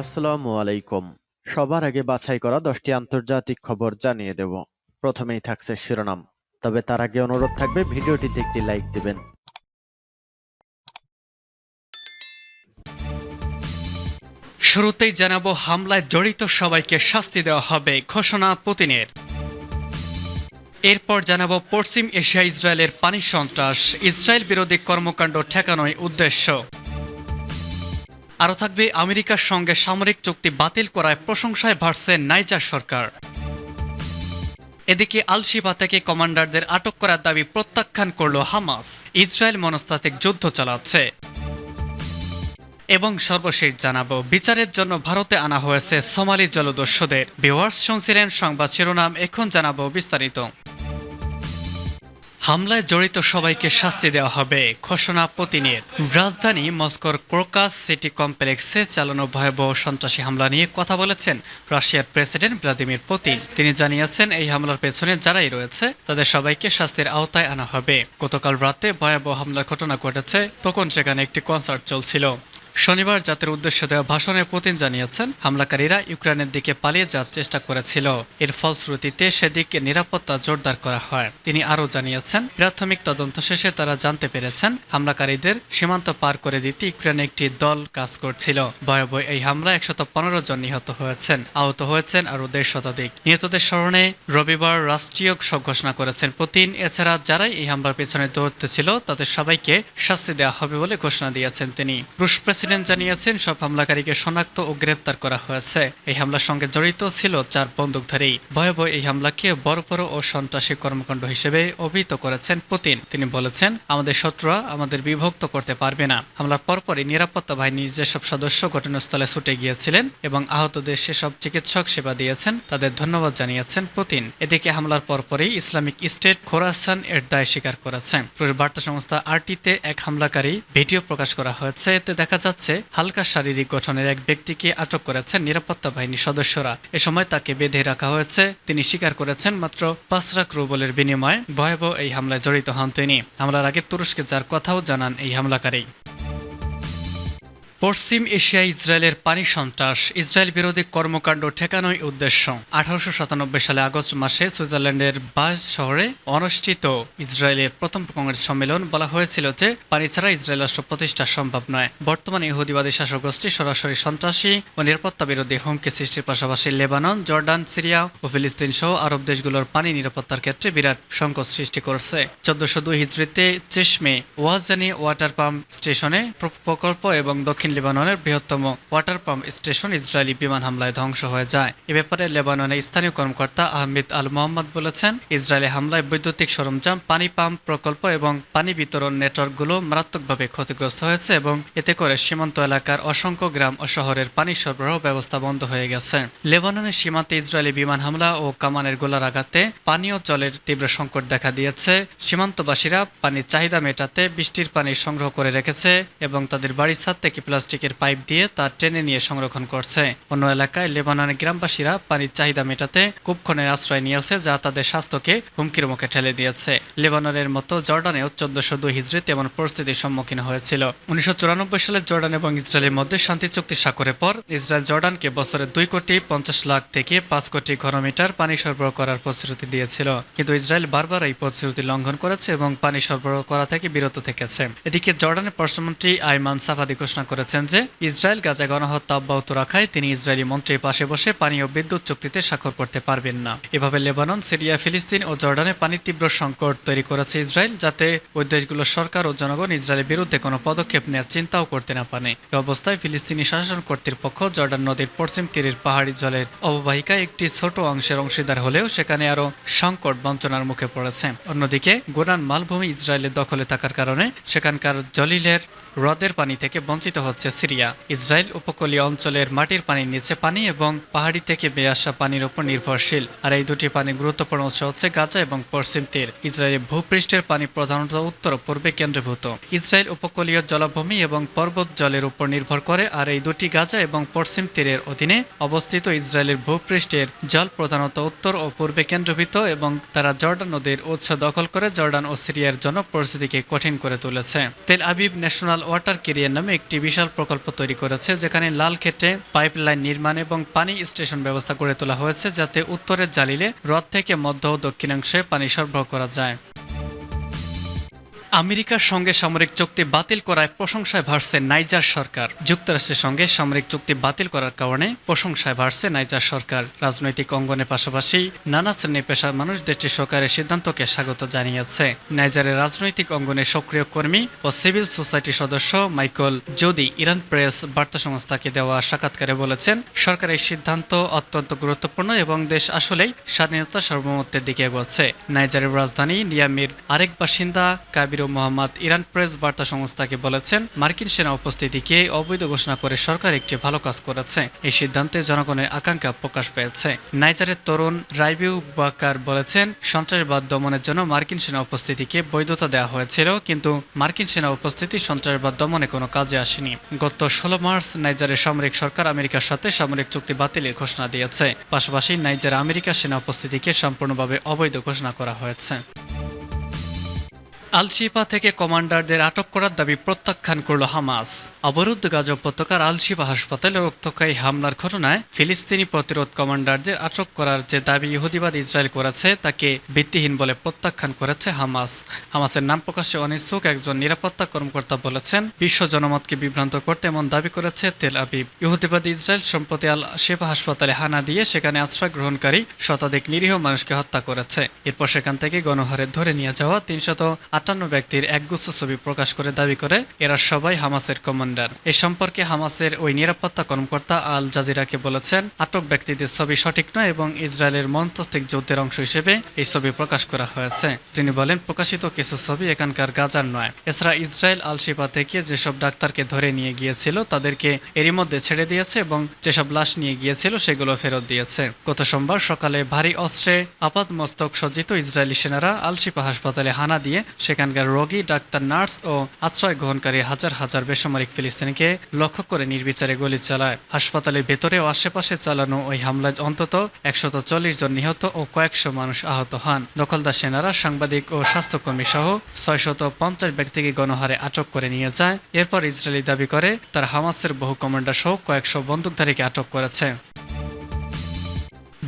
আসসালামু আলাইকুম। সবার আগে বাছাই করা দশটি আন্তর্জাতিক খবর জানিয়ে দেব। প্রথমেই থাকছে শিরোনাম। তবে তার আগে অনুরোধ থাকবে, ভিডিওটিতে একটি লাইক দিবেন। শুরুতেই জানাব, হামলায় জড়িত সবাইকে শাস্তি দেওয়া হবে ঘোষণা পুতিনের। এরপর জানাব, পশ্চিম এশিয়া ইসরায়েলের পানি সন্ত্রাস, ইসরায়েল বিরোধী কর্মকাণ্ড ঠেকানোই উদ্দেশ্য। আরও থাকবে আমেরিকার সঙ্গে সামরিক চুক্তি বাতিল করায় প্রশংসায় ভাসছে নাইজার সরকার। এদিকে আলশিবা থেকে কমান্ডারদের আটক করার দাবি প্রত্যাখ্যান করল হামাস। ইসরায়েল মনস্তাত্ত্বিক যুদ্ধ চালাচ্ছে। এবং সর্বশেষ জানাব, বিচারের জন্য ভারতে আনা হয়েছে সোমালি জলদস্যুদের। ভিওয়ার্স শুনছিলেন সংবাদ শিরোনাম, এখন জানাব বিস্তারিত। হামলায় জড়িত সবাইকে শাস্তি দেওয়া হবে, ঘোষণা পুতিনের। রাজধানী মস্কোর ক্রোকাস সিটি কমপ্লেক্সে চালানো ভয়াবহ সন্ত্রাসী হামলা নিয়ে কথা বলেছেন রাশিয়ার প্রেসিডেন্ট ভ্লাদিমির পুতিন। তিনি জানিয়েছেন, এই হামলার পেছনে যারাই রয়েছে, তাদের সবাইকে শাস্তির আওতায় আনা হবে। গতকাল রাতে ভয়াবহ হামলার ঘটনা ঘটেছে, তখন সেখানে একটি কনসার্ট চলছিল। শনিবার জাতির উদ্দেশ্যে দেওয়া ভাষণে পুতিন জানিয়েছেন, হামলাকারীরা ইউক্রেনের দিকে পালিয়ে যাওয়ার চেষ্টা করেছিল। এর ফলশ্রুতিতে সেদিকে নিরাপত্তা জোরদার করা হয়। তিনি আরও জানিয়েছেন, প্রাথমিক তদন্ত শেষে তারা জানতে পেরেছেন, হামলাকারীদের সীমান্ত পার করে দিতে ইউক্রেনে একটি দল কাজ করছিল। ভয়াবহ এই হামলা একশত পনেরো জন নিহত হয়েছেন, আহত হয়েছেন আরও দেড় শতাধিক। নিহতদের স্মরণে রবিবার রাষ্ট্রীয় শোক ঘোষণা করেছেন পুতিন। এছাড়া যারাই এই হামলার পেছনে দৌড়তে ছিল তাদের সবাইকে শাস্তি দেওয়া হবে বলে ঘোষণা দিয়েছেন তিনি। রুশ প্রেসিডেন্ট জানিয়েছেন, সব হামলাকারীকে শনাক্ত ও গ্রেপ্তার করা হয়েছে। এই হামলার সঙ্গে জড়িত ছিল চার বন্দুকধারী। ভয়াবহ এই হামলাকে বড় ও সন্ত্রাসী কর্মকাণ্ড হিসেবে অভিহিত করেছেন পুতিন। তিনি বলেছেন, আমাদের শত্রুরা আমাদের বিভক্ত করতে পারবে না। হামলার পরপরই নিরাপত্তা বাহিনীর যেসব সদস্য ঘটনাস্থলে ছুটে গিয়েছিলেন এবং আহতদের সেসব চিকিৎসক সেবা দিয়েছেন, তাদের ধন্যবাদ জানিয়েছেন পুতিন। এদিকে হামলার পরপরই ইসলামিক স্টেট খোরাসান এর দায় স্বীকার করেছে। রুশ বার্তা সংস্থা আরটিতে এক হামলাকারী ভিডিও প্রকাশ করা হয়েছে। এতে দেখা যাচ্ছে হালকা শারীরিক গঠনের এক ব্যক্তিকে আটক করেছেন নিরাপত্তা বাহিনীর সদস্যরা। এ সময় তাকে বেঁধে রাখা হয়েছে। তিনি স্বীকার করেছেন মাত্র পাঁচ লাখ রুবলের বিনিময়ে। ভয়াবহ এই হামলায় জড়িত হন তিনি। হামলার আগে তুরস্কে যার কথাও জানান এই হামলাকারী। পশ্চিম এশিয়া ইসরায়েলের পানি সন্ত্রাস, ইসরায়েল বিরোধী কর্মকাণ্ড ঠেকানোই উদ্দেশ্য। আঠারোশো সাতানব্বই সালে আগস্ট মাসে সুইজারল্যান্ডের বাস শহরে অনুষ্ঠিত ইসরায়েলের প্রথম কংগ্রেস সম্মেলন বলা হয়েছিল যে পানি ছাড়া ইসরায়েল রাষ্ট্র প্রতিষ্ঠা সম্ভব নয়। বর্তমানে ইহুদিবাদী শাসক গোষ্ঠী সরাসরি সন্ত্রাসী ও নিরাপত্তা বিরোধী হুমকি সৃষ্টির পাশাপাশি লেবানন জর্ডান সিরিয়া ও ফিলিস্তিন সহ আরব দেশগুলোর পানি নিরাপত্তার ক্ষেত্রে বিরাট সংকট সৃষ্টি করছে। চোদ্দশো দুই হিজড়িতে চেশমে ওয়াজানি ওয়াটার পাম্প স্টেশনে প্রকল্প এবং দক্ষিণ লেবাননের বৃহত্তম ওয়াটার পাম্প স্টেশন ইসরায়েলি বিমান হামলায় ধ্বংস হয়ে যায়। এ ব্যাপারে লেবাননের স্থানীয় কর্মকর্তা আহমেদ আল মোহাম্মদ বলেছেন, ইসরায়েলি হামলায় বৈদ্যুতিক সরঞ্জাম, পানি পাম্প প্রকল্প এবং পানি বিতরণ নেটওয়ার্কগুলো মারাত্মকভাবে ক্ষতিগ্রস্ত হয়েছে এবং এতে করে সীমান্ত এলাকার অসংখ্য গ্রাম ও শহরের পানি সরবরাহ ব্যবস্থা বন্ধ হয়ে গেছে। লেবাননের সীমান্তে ইসরায়েলি বিমান হামলা ও কামানের গোলার আঘাতে পানীয় জলের তীব্র সংকট দেখা দিয়েছে। সীমান্তবাসীরা পানির চাহিদা মেটাতে বৃষ্টির পানি সংগ্রহ করে রেখেছে এবং তাদের বাড়ির ছাদ থেকে প্লাস্টিকের পাইপ দিয়ে তা টেনে নিয়ে সংরক্ষণ করছে। অন্য এলাকায় লেবাননের গ্রামবাসীরা পানির চাহিদা মেটাতে কূপক্ষণের আশ্রয় নিয়েছে যা তাদের স্বাস্থ্যকে হুমকির মুখে ঠেলে দিয়েছে। লেবাননের মতো জর্ডানেও চোদ্দশো দুই হিজড়ি তেমন পরিস্থিতির সম্মুখীন হয়েছিল। উনিশশো চুরানব্বই সালে জর্ডান এবং ইসরায়েলের মধ্যে শান্তি চুক্তি স্বাক্ষরের পর ইসরায়েল জর্ডানকে বছরে দুই কোটি পঞ্চাশ লাখ থেকে পাঁচ কোটি ঘনমিটার পানি সরবরাহ করার প্রতিশ্রুতি দিয়েছিল। কিন্তু ইসরায়েল বারবার এই প্রতিশ্রুতি লঙ্ঘন করেছে এবং পানি সরবরাহ করা থেকে বিরত থেকেছে। এদিকে জর্ডানের পররাষ্ট্রমন্ত্রী আইমান সাফাদি ঘোষণা করেছেন যে ইসরায়েল গাজা গণহত্যা অব্যাহত রাখায় তিনি ইসরায়েলি মন্ত্রীর পাশে বসে পানি ও বিদ্যুৎ চুক্তিতে স্বাক্ষর করতে পারবেন না। এভাবে লেবানন, সিরিয়া, ফিলিস্তিন ও জর্ডানে পানির তীব্র সংকট তৈরি করেছে ইসরায়েল, যাতে ওই দেশগুলোর সরকার ও জনগণ ইসরায়েলের বিরুদ্ধে কোনো পদক্ষেপ নেওয়ার চিন্তাও করতে না পারে। এ অবস্থায় ফিলিস্তিনি শাসন কর্তৃপক্ষ জর্ডান নদীর পশ্চিম তীরের পাহাড়ি জলের অববাহিকায় একটি ছোট অংশের অংশীদার হলেও সেখানে আরও সংকট বঞ্চনার মুখে পড়েছে। অন্যদিকে গোরান মালভূমি ইসরায়েলের দখলে থাকার কারণে সেখানকার জলিলের হ্রদের পানি থেকে বঞ্চিত হচ্ছে সিরিয়া। ইসরায়েল উপকূলীয় অঞ্চলের মাটির পানির নিচে পানি এবং পাহাড়ি থেকে বেয়ে আসা পানির উপর নির্ভরশীল। আর এই দুটি পানি গুরুত্বপূর্ণ উৎস হচ্ছে গাজা এবং পশ্চিম তীর। ইসরায়েলের ভূপৃষ্ঠের পানি প্রধানত উত্তর পূর্বে কেন্দ্রীভূত। ইসরায়েল উপকূলীয় জলাভূমি এবং পর্বত জলের উপর নির্ভর করে, আর এই দুটি গাজা এবং পশ্চিম তীরের অধীনে অবস্থিত ইসরায়েলের ভূপৃষ্ঠের জল প্রধানত উত্তর ও পূর্বে কেন্দ্রীভূত এবং তারা জর্ডান নদীর উৎস দখল করে জর্ডান ও সিরিয়ার জন্য পরিস্থিতিকে কঠিন করে তুলেছে। Tel Aviv national water career নামে একটি বিশাল বিশাল প্রকল্প তৈরি করেছে, যেখানে লাল খেটে পাইপলাইন নির্মাণ এবং পানি স্টেশন ব্যবস্থা করে তোলা হয়েছে, যাতে উত্তরের জালিলে হ্রদ থেকে মধ্য ও দক্ষিণাংশে পানি সরবরাহ করা যায়। আমেরিকার সঙ্গে সামরিক চুক্তি বাতিল করায় প্রশংসায় ভাসছে নাইজার সরকার। যুক্তরাষ্ট্রের সঙ্গে সামরিক চুক্তি বাতিল করার কারণে প্রশংসায় ভাসছে নাইজার সরকার। রাজনৈতিক অঙ্গনের পাশাপাশি নানা শ্রেণি পেশার মানুষ দেশটির সরকারের সিদ্ধান্তকে স্বাগত জানিয়েছে। নাইজারের রাজনৈতিক অঙ্গনের সক্রিয় কর্মী ও সিভিল সোসাইটি সদস্য মাইকেল যদি ইরান প্রেস বার্তা সংস্থাকে দেওয়া সাক্ষাৎকারে বলেছেন, সরকারের সিদ্ধান্ত অত্যন্ত গুরুত্বপূর্ণ এবং দেশ আসলেই স্বাধীনতা সার্বভৌমত্বের দিকে এগোচ্ছে। নাইজারের রাজধানী নিয়ামির আরেক বাসিন্দা কাবির মোহাম্মদ ইরান প্রেস বার্তা সংস্থাকে বলেছেন, মার্কিন সেনা উপস্থিতিকে অবৈধ ঘোষণা করে সরকার একটি ভালো কাজ করেছে। এই সিদ্ধান্তে জনগণের আকাঙ্ক্ষা প্রকাশ পেয়েছে। নাইজারের তরুণ রাইবিউ বাকার বলেছেন, সন্ত্রাসবাদ দমনের জন্য মার্কিন সেনা উপস্থিতিকে বৈধতা দেওয়া হয়েছিল, কিন্তু মার্কিন সেনা উপস্থিতি সন্ত্রাসবাদ দমনে কোনো কাজে আসেনি। গত ষোলো মার্চ নাইজারের সামরিক সরকার আমেরিকার সাথে সামরিক চুক্তি বাতিলের ঘোষণা দিয়েছে। পাশাপাশি নাইজার আমেরিকা সেনা উপস্থিতিকে সম্পূর্ণভাবে অবৈধ ঘোষণা করা হয়েছে। আলশিফা থেকে কমান্ডারদের আটক করার দাবি প্রত্যাখ্যান করল হামাস। অবরুদ্ধ গাজা উপত্যকার আলশিফা হাসপাতালে রক্তক্ষয়ী হামলার ঘটনায় ফিলিস্তিনি প্রতিরোধ কমান্ডারদের আটক করার যে দাবি ইহুদিবাদ ইসরায়েল করেছে, তাকে ভিত্তিহীন বলে প্রত্যাখ্যান করেছে হামাস। হামাসের নাম প্রকাশে অনিচ্ছুক একজন নিরাপত্তা কর্মকর্তা বলেছেন, বিশ্ব জনমতকে বিভ্রান্ত করতে এমন দাবি করেছে তেল আবিব। ইহুদিবাদ ইসরায়েল সম্প্রতি আল শিফা হাসপাতালে হানা দিয়ে সেখানে আশ্রয় গ্রহণকারী শতাধিক নিরীহ মানুষকে হত্যা করেছে। এরপর সেখান থেকে গণহারে ধরে নিয়ে যাওয়া তিনশত আটান্ন ব্যক্তির একগুচ্ছ ছবি প্রকাশ করে দাবি করে, এরা সবাই হামাসের কমান্ডার। এ সম্পর্কে হামাসের ওই নিরাপত্তা কর্মকর্তা আল জাজিরাকে বলেছেন, আটক ব্যক্তিদের ছবি সঠিক নয় এবং ইসরায়েলের মনস্তাত্ত্বিক যুদ্ধের অংশ হিসেবে এই ছবি প্রকাশ করা হয়েছে। তিনি বলেন, প্রকাশিত কিছু ছবি এখানকার গাজার নয়। এছাড়া ইসরায়েল আল শিফা থেকে যেসব ডাক্তারকে ধরে নিয়ে গিয়েছিল, তাদেরকে এরই মধ্যে ছেড়ে দিয়েছে এবং যেসব লাশ নিয়ে গিয়েছিল, সেগুলো ফেরত দিয়েছে। গত সোমবার সকালে ভারী অস্ত্রে আপাত মস্তক সজ্জিত ইসরায়েলি সেনারা আল হাসপাতালে হানা দিয়ে সেখানকার রোগী, ডাক্তার, নার্স ও আশ্রয় গ্রহণকারী হাজার হাজার বেসামরিক ফিলিস্তিনিকে লক্ষ্য করে নির্বিচারে গুলি চালায়। হাসপাতালের ভেতরে ও আশেপাশে চালানো ওই হামলায় অন্তত একশত জন নিহত ও কয়েকশো মানুষ আহত হন। দখলদার সেনারা সাংবাদিক ও স্বাস্থ্যকর্মী সহ ছয়শত পঞ্চাশ ব্যক্তিকে গণহারে আটক করে নিয়ে যায়। এরপর ইসরায়েলি দাবি করে, তার হামাসের বহু কমান্ডার সহ কয়েকশো বন্দুকধারীকে আটক করেছে।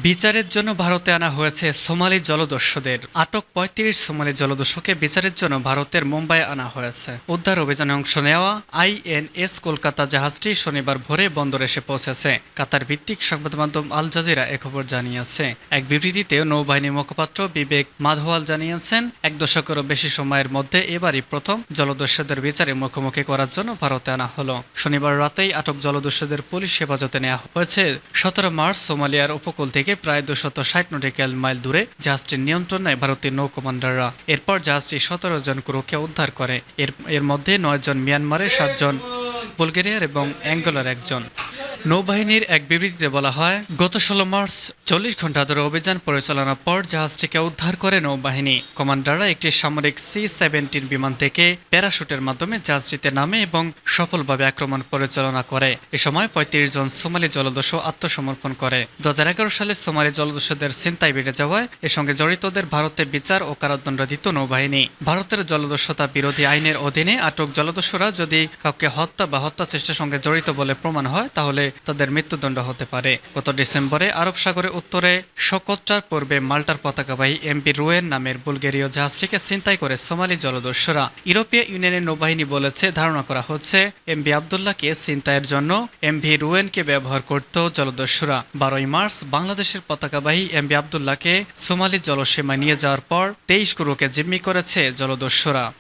বিচারের জন্য ভারতে আনা হয়েছে সোমালি জলদস্যুদের। আটক পঁয়ত্রিশ সোমালি জলদস্যুকে বিচারের জন্য ভারতের মুম্বাই আনা হয়েছে। উদ্ধার অভিযানে অংশ নেওয়া আইএনএস কলকাতা জাহাজটি শনিবার ভোরে বন্দর এসে পৌঁছেছে। কাতার ভিত্তিক সংবাদ মাধ্যম আল জাজিরা এ খবর জানিয়েছে। এক বিবৃতিতে নৌবাহিনী মুখপাত্র বিবেক মাধওয়াল জানিয়েছেন, এক দশকেরও বেশি সময়ের মধ্যে এবারই প্রথম জলদস্যুদের বিচারে মুখোমুখি করার জন্য ভারতে আনা হলো। শনিবার রাতেই আটক জলদস্যুদের পুলিশ হেফাজতে নেওয়া হয়েছে। সতেরো মার্চ সোমালিয়ার উপকূল থেকে প্রায় দুশত ষাট নটিক্যাল মাইল দূরে জাহাজটির নিয়ন্ত্রণ নেয় ভারতীয় নৌ কমান্ডাররা। এরপর জাহাজটি সতেরো জন ক্রুকে উদ্ধার করে। এর এর মধ্যে নয় জন মিয়ানমারের সাতজন, বুলগেরিয়ার এবং অ্যাঙ্গোলার একজন। নৌবাহিনীর এক বিবৃতিতে বলা হয়, গত ষোলো মার্চ চল্লিশ ঘণ্টা ধরে অভিযান পরিচালনার পর জাহাজটিকে উদ্ধার করে নৌবাহিনী। কমান্ডাররা একটি সামরিক সি সেভেন্টিন বিমান থেকে প্যারাশুটের মাধ্যমে জাহাজটিতে নামে এবং সফলভাবে আক্রমণ পরিচালনা করে। এ সময় পঁয়ত্রিশ জন সোমালি জলদস্যু আত্মসমর্পণ করে। দু হাজার এগারো সালে সোমালি জলদস্যুদের চিন্তায় বেড়ে যাওয়ায় এর সঙ্গে জড়িতদের ভারতে বিচার ও কারাদণ্ড দিত নৌবাহিনী। ভারতের জলদস্যতা বিরোধী আইনের অধীনে আটক জলদস্যুরা যদি কাউকে হত্যা বা হত্যা চেষ্টার সঙ্গে জড়িত বলে প্রমাণ হয়, তাহলে তাদের মৃত্যুদণ্ড হতে পারে। গত ডিসেম্বরে আরব সাগরের উত্তরে শকোচ্চার পূর্বে মাল্টার পতাকাবাহী এমপি রুয়েন নামের বুলগেরীয় জাহাজটিকে ছিনতাই করে সোমালি জলদস্যুরা ইউরোপীয় ইউনিয়নের নৌবাহিনী বলেছে, ধারণা করা হচ্ছে এমভি আবদুল্লাহকে ছিনতাইয়ের জন্য এমভি রুয়েনকে ব্যবহার করত জলদস্যুরা। বারোই মার্চ বাংলাদেশের পতাকাবাহী এমভি আবদুল্লাহকে সোমালি জলসীমায় নিয়ে যাওয়ার পর তেইশ গুরুকে জিম্মি করেছে জলদস্যুরা।